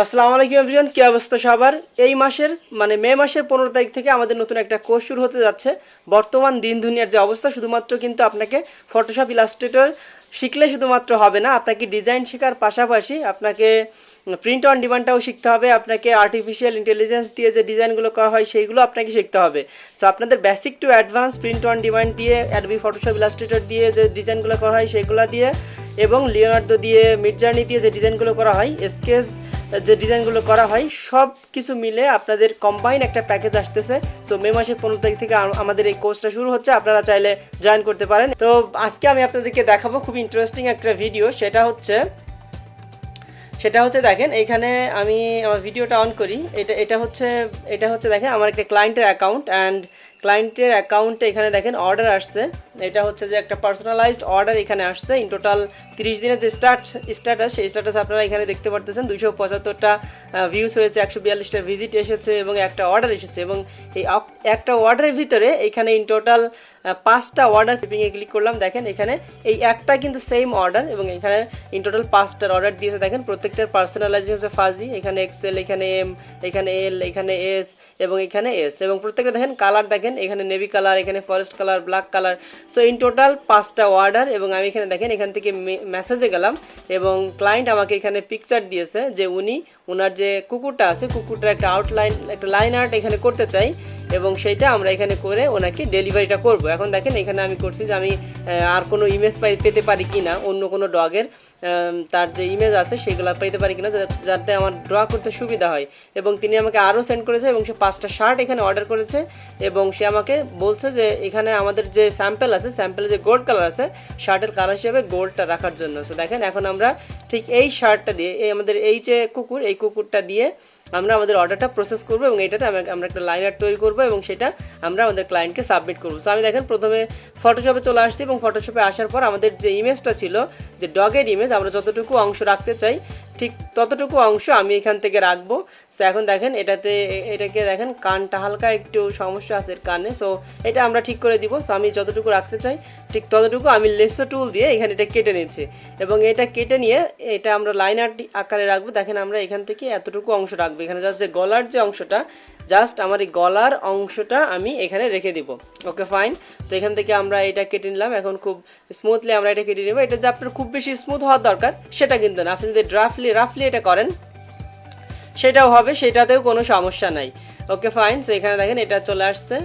আসসালামু আলাইকুম এভরিওয়ান, কি অবস্থা সবার? এই মাসের মানে মে মাসের পনেরো তারিখ থেকে আমাদের নতুন একটা কোর্স শুরু হতে যাচ্ছে। বর্তমান দিন দুনিয়ার যে অবস্থা, শুধুমাত্র কিন্তু আপনাকে ফটোশপ ইলাস্ট্রেটর শিখলে শুধুমাত্র হবে না, আপনাকে ডিজাইন শেখার পাশাপাশি আপনাকে প্রিন্ট অন ডিমান্ডটাও শিখতে হবে, আপনাকে আর্টিফিশিয়াল ইন্টেলিজেন্স দিয়ে যে ডিজাইনগুলো করা হয়, সেইগুলো আপনাকে শিখতে হবে। সো আপনাদের basic to advance print on demand দিয়ে অ্যাডবি ফটোশপ ইলাস্ট্রেটর দিয়ে যে ডিজাইনগুলো করা হয়, সেগুলো দিয়ে এবং লিওনার্দো দিয়ে মিডজার্নি দিয়ে যে ডিজাইনগুলো করা হয় স্কেচ যে ডিজাইনগুলো করা হয়, সব কিছু মিলে আপনাদের কম্বাইন একটা প্যাকেজ আসতেছে। সো মে মাসের পনেরো তারিখ থেকে আমাদের এই কোর্সটা শুরু হচ্ছে, আপনারা চাইলে জয়েন করতে পারেন। তো, আজকে আমি আপনাদেরকে দেখাবো খুব ইন্টারেস্টিং একটা ভিডিও সেটা হচ্ছে সেটা হচ্ছে দেখেন, এখানে আমি আমার ভিডিওটা অন করি। এটা এটা হচ্ছে এটা হচ্ছে দেখেন, আমার একটা ক্লায়েন্টের অ্যাকাউন্ট অ্যান্ড ক্লায়েন্টের অ্যাকাউন্টে এখানে দেখেন অর্ডার আসছে। এটা হচ্ছে যে একটা পার্সোনালাইজড অর্ডার এখানে আসছে। ইন টোটাল তিরিশ দিনের যে স্টার্ট স্ট্যাটাস সেই স্ট্যাটাস আপনারা এখানে দেখতে পারতেছেন। দুশো পঁচাত্তরটা ভিউস হয়েছে, একশো বিয়াল্লিশটা ভিজিট এসেছে এবং একটা অর্ডার এসেছে। এবং এই একটা অর্ডারের ভিতরে এখানে ইন টোটাল পাঁচটা অর্ডার শিপিংয়ে ক্লিক করলাম। দেখেন এখানে এই একটা কিন্তু সেম অর্ডার এবং এখানে ইন টোটাল পাঁচটার অর্ডার দিয়েছে। দেখেন প্রত্যেকটার পার্সোনালাইজিং হচ্ছে ফাজি, এখানে এক্সেল এখানে এম এখানে এল এখানে এস এবং এখানে এস এবং প্রত্যেকটা দেখেন কালার দেখেন, এখানে নেভি কালার এখানে forest colour black colour so in total পাঁচটা অর্ডার এবং আমি এখানে দেখেন এখান থেকে মেসেজে গেলাম এবং ক্লায়েন্ট আমাকে এখানে পিকচার দিয়েছে যে উনি ওনার যে কুকুরটা আছে, কুকুরটার একটা আউটলাইন একটা লাইন আর্ট এখানে করতে চাই। এবং সেইটা আমরা এখানে করে ওনাকে ডেলিভারিটা করব। এখন দেখেন এখানে আমি করছি যে আমি আর কোনো ইমেজ পাই পেতে পারি কি না অন্য কোনো ডগের তার যে ইমেজ আছে সেগুলো পেতে পারি কিনা, যাতে আমার ড্র করতে সুবিধা হয়। এবং তিনি আমাকে আরও সেন্ড করেছে এবং সে পাঁচটা শার্ট এখানে অর্ডার করেছে এবং সে আমাকে বলছে যে এখানে আমাদের যে স্যাম্পেল আছে, স্যাম্পেলে যে গোল্ড কালার আছে, শার্টের কালার হিসেবে গোল্ডটা রাখার জন্য। সো দেখেন এখন আমরা ঠিক এই শার্টটা দিয়ে, এই আমাদের এই যে কুকুর, এই কুকুরটা দিয়ে আমরা আমাদের অর্ডারটা প্রসেস করব এবং এটাতে আমরা একটা লাইন লাইনার তৈরি করব এবং সেটা আমরা আমাদের ক্লায়েন্টকে সাবমিট করব। সো আমি দেখেন প্রথমে ফটোশপে চলে আসছি এবং ফটোশপে আসার পর আমাদের যে ইমেজটা ছিল, যে ডগের ইমেজ আমরা যতটুকু অংশ রাখতে চাই ঠিক ততটুকু অংশ আমি এখান থেকে রাখব। সো এখন দেখেন এটাতে, এটাকে দেখেন, কানটা হালকা একটু সমস্যা আছে কানে সো এটা আমরা ঠিক করে দিব। সো আমি যতটুকু রাখতে চাই, ঠিক ততটুকু আমি লেসো টুল দিয়ে এখানে এটা কেটে নিয়েছি। এবং এটা কেটে নিয়ে এটা আমরা লাইন আকারে রাখব। দেখেন আমরা এখান থেকে এতটুকু অংশ রাখব। এখানে জাস্ট যে গলার যে অংশটা জাস্ট আমার এই গলার অংশটা আমি এখানে রেখে দিব। ওকে ফাইন তো এখান থেকে আমরা এটা কেটে নিলাম। এখন খুব স্মুথলি আমরা এটা কেটে নেব। এটা যে আপনার খুব বেশি স্মুথ হওয়ার দরকার, সেটা কিন্তু না। আপনি যদি ড্রাফলি রাফলি এটা করেন। সেটাও হবে, সেটাতেও কোনো সমস্যা নাই। ওকে ফাইন সো এখানে দেখেন এটা চলে আসছে।